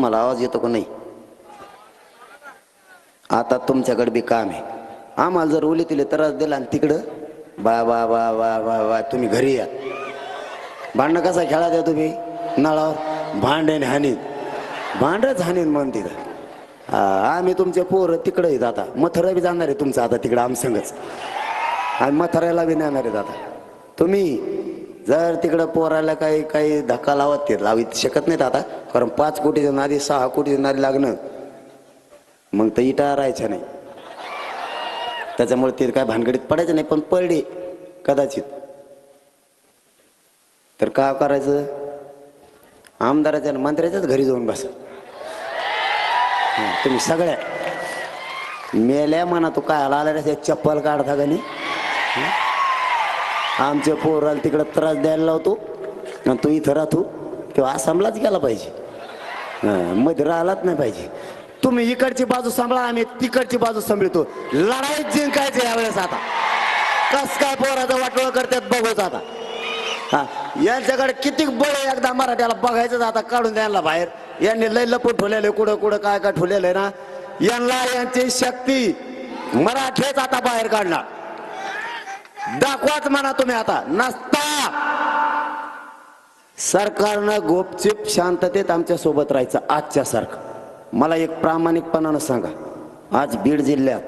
तुम्हाला आवाज येतो का नाही? आता तुमच्याकडे बी काम आहे. आम्हाला जर ओले तिले त्रास दिला आणि तिकडं बा बा बा बा बा बा तुम्ही घरी या. भांडणं कसा खेळा द्या तुम्ही? नळावर? भांडेन हानीत भांडच हानीन म्हण तिथं. आम्ही तुमचे पोरं तिकडं येत आता. मथुरा बी जाणार आहे तुमचं आता तिकडं आमसंगच. आणि मथुराला बी नेणार आहेत आता. तुम्ही जर तिकडं पोराला काही काही धक्का लावत ते लावित शकत नाहीत आता. कारण पाच कोटीच्या नादी सहा कोटीच्या नादी लागणं. मग तर इटा राहायच्या नाही. त्याच्यामुळे ते काय भानगडीत पडायचं नाही पण पडले. कदाचित. तर का करायचं? आमदाराच्या मंत्र्याच्याच घरी जाऊन बसा. तुम्ही सगळ्या. मेल्या म्हणा तू काय आला रे चप्पल काढता का नाही? आमच्या पोराला तिकडं त्रास द्यायला लावतो. आणि तू इथं राहतो किंवा आसामलाच गेला पाहिजे. मध्ये राहिलाच नाही पाहिजे. तुम्ही इकडची बाजू सांभाळा आम्ही तिकडची बाजू सांभाळतो. लढाईत जिंकायचं यावेळेस आता. कस काय पोराचं वाटोळ करतात बघूच आता. हा यांच्याकडे किती बळ आहे एकदा मराठ्याला बघायचं आता काढून द्यायला बाहेर. यांनी लय लपून ठेवलेले कुठं कुठं काय काय ठेवलेलं आहे ना. यांना यांची शक्ती मराठेच आता बाहेर काढणार. दाखवाच म्हणा तुम्ही आता. नसता. सरकारनं गोपचिप शांततेत आमच्यासोबत राहायचं आजच्या सारखं. मला एक प्रामाणिकपणानं सांगा. आज बीड जिल्ह्यात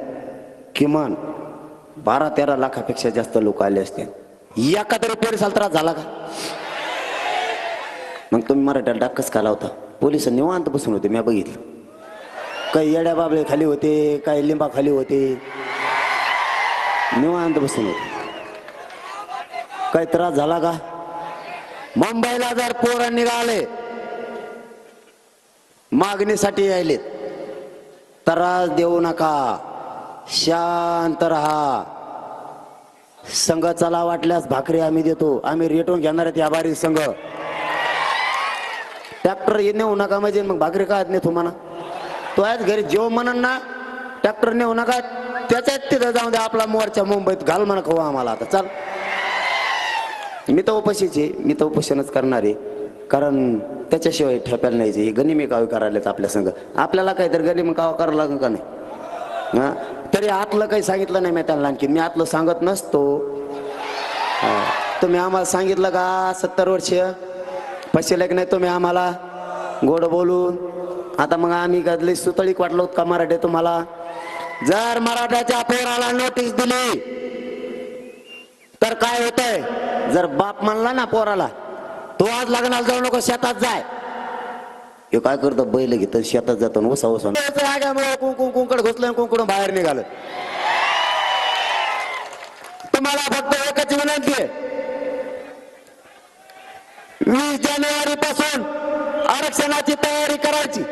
किमान बारा तेरा लाखापेक्षा जास्त लोक आले असते एका तरी पेरसाल त्रास झाला का? मग तुम्ही मराठ्याला डाकच काला होता पोलीस निवांत बसून होते मी बघितलं. काही येड्या बाबळे खाली होते काही लिंबा खाली होते. निवांत बसून होते. काही त्रास झाला का? मुंबईला जर पोरं निघाले मागणीसाठी यायलेत त्रास देऊ नका. शांत राहा. संघ चला वाटल्यास भाकरी आम्ही देतो. आम्ही रेटून घेणार आहेत या बारी संघ. ट्रॅक्टर नेऊ नका म्हणजे मग भाकरी काय नेतो म्हणा? तो आहेच घरी जेव म्हणन ना ट्रॅक्टर नेऊ नका. त्याच्यात तिथं जाऊन दे आपला मोर्चा मुंबईत घाल म्हणा खाऊ आम्हाला आता. चल. मी तर उपाशीचे मी तर उपोषणच करणार आहे. कारण त्याच्याशिवाय ठेपायला नाही गनिमी कावी करायलाच आपल्या संघ. आपल्याला काहीतरी गनिमी कावं करावं लागेल का नाही? हा? तरी आतलं काही सांगितलं नाही मी त्यांना आणखी. मी आतलं सांगत नसतो. तुम्ही आम्हाला सांगितलं का सत्तर वर्ष? पशेले की नाही तुम्ही आम्हाला? गोड बोलून. आता मग आम्ही गदली सुतळीक वाटलो का मराठी तुम्हाला? जर मराठ्याच्या पोराला नोटीस दिली तर काय होतंय? जर बाप म्हणला ना पोराला तो आज लग्नाला जाऊ नको शेतात जाय. हे काय करतो बैल घेत शेतात जातो आणि उसा उसा कुंकुम कुंकड घुसलं कुंकडून बाहेर निघालं. तुम्हाला फक्त एकच विनंती आहे. वीस जानेवारी पासून आरक्षणाची तयारी करायची.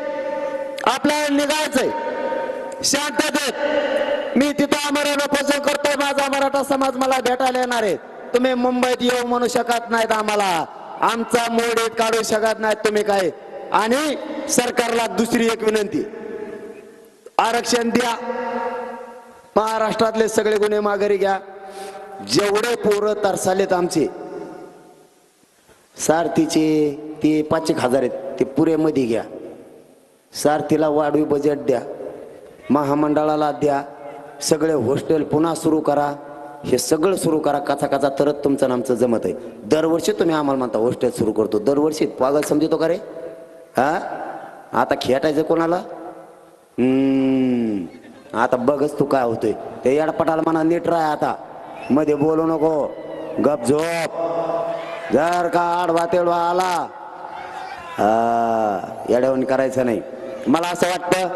आपल्याला निघायचंय. शांततेत. मी तिथं आमरण उपोषण करतोय माझा मराठा समाज मला भेटायला येणार आहे. तुम्ही मुंबईत येऊ म्हणू शकत नाहीत आम्हाला. आमचा मोडीत काढू शकत नाहीत तुम्ही काय आणि सरकारला दुसरी एक विनंती. आरक्षण द्या. महाराष्ट्रातले सगळे गुन्हे माघारी घ्या. जेवढे पोरं तरसालेत आमचे. सारथीचे ते पाच एक हजार आहेत. ते पुरेमध्ये घ्या. सारथीला वाढवी बजेट द्या. महामंडळाला द्या. सगळे हॉस्टेल पुन्हा सुरू करा. हे सगळं सुरू करा काचा काचा तरच तुमचं आमचं जमत आहे. दरवर्षी तुम्ही आम्हाला म्हणता होस्टेल सुरू करतो. दरवर्षी पागल समजतो का रे? हा? आता खेटायचं कोणाला? आता बघच तू काय होतोय. ते याडपटाला म्हणा नीट राह आता. मध्ये बोलू नको. गप झोप. जर का आडवा तेडवा आला. येड्यावून करायचं नाही. मला असं वाटतं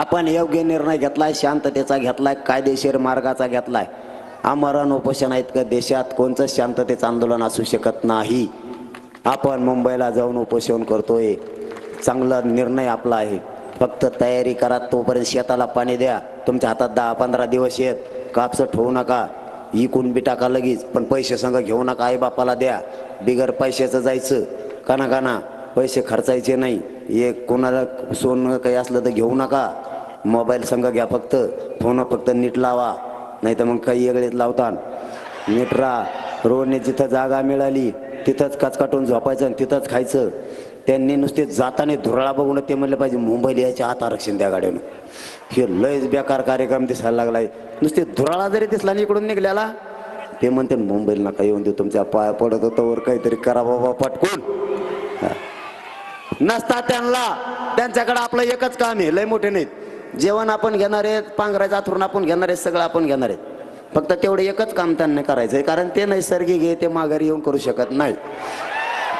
आपण योग्य निर्णय घेतलाय शांततेचा घेतलाय कायदेशीर मार्गाचा घेतलाय. आमरण उपोषण का देशात? कोणतं शांततेचं आंदोलन असू शकत नाही. आपण मुंबईला जाऊन उपोषण करतोय. चांगला निर्णय आपला आहे. फक्त तयारी करा तोपर्यंत शेताला पाणी द्या. तुमच्या हातात दहा पंधरा दिवस येत कापसं ठेवू नका. इकून बी टाका लगेच? पण पैसे संग घेऊ नका आई बापाला द्या. बिगर पैशाचं जायचं. काना काना पैसे खर्चायचे नाही. एक कोणाला सोनं काही असलं तर घेऊ नका. मोबाईल संग घ्या फक्त. फोन फक्त नीट लावा. नाही तर मग काही वेगळेच लावतान. मिटरा रोडने जिथं जागा मिळाली तिथंच कचकाटून झोपायचं आणि तिथंच खायचं. त्यांनी नुसते जाताने धुराळा बघून ते म्हणलं पाहिजे मुंबईला यायचे हात आरक्षण द्या गाड्यानं. हे लयच बेकार कार्यक्रम दिसायला लागलाय. नुसते धुराळा जरी दिसला नाही इकडून निघल्याला ते म्हणते मुंबईला नका येऊन देऊ तुमच्या पाया पडत होतं वर काहीतरी करा बाबा पटकून. नसता त्यांना. त्यांच्याकडे आपलं एकच काम आहे लय मोठे नाहीत. जेवण आपण घेणार आहेत पांघरायचं आथरून आपण घेणार आहेत सगळं आपण घेणार आहेत. फक्त तेवढे एकच काम त्यांना करायचं आहे कारण ते नैसर्गिक आहे ते माघारी येऊन करू शकत नाही.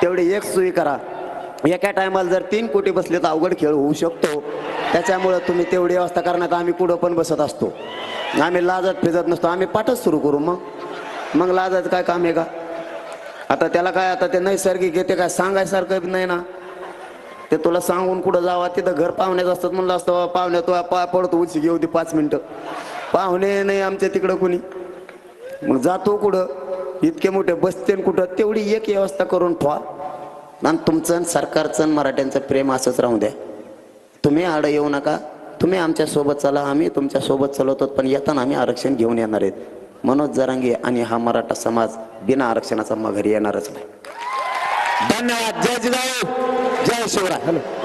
तेवढी एक सोयी करा. एका टायमाला जर तीन कोटी बसले तर अवघड खेळ होऊ शकतो. त्याच्यामुळं तुम्ही तेवढी व्यवस्था करण्यात आम्ही पुढं पण बसत असतो. आम्ही लाजत फिजत नसतो. आम्ही पाठच सुरू करू मग. मग लाजायचं काय काम आहे का? आता त्याला काय आता ते नैसर्गिक येते काय सांगायसारखं नाही ना. ते तुला सांगून कुठं जावा तिथं घर पाहुण्याच असतात म्हणलं असतं पाहुण्या तो पाय पडतो उशी घेऊ दे पाच मिनिटं. पाहुणे नाही आमच्या तिकडं कुणी. मग जातो कुठं इतके मोठे बसते कुठं तेवढी एक व्यवस्था करून ठेवा. आणि तुमचं सरकारचं आणि मराठ्यांचं प्रेम असंच राहू द्या. तुम्ही आडं येऊ नका. तुम्ही आमच्यासोबत चला आम्ही तुमच्यासोबत चलवतो पण येताना आम्ही आरक्षण घेऊन येणार आहेत. मनोज जरांगे आणि हा मराठा समाज बिना आरक्षणाचा माघारी येणारच नाही. धन्यवाद. जय जिजाऊ. जय शिवराय. हॅलो.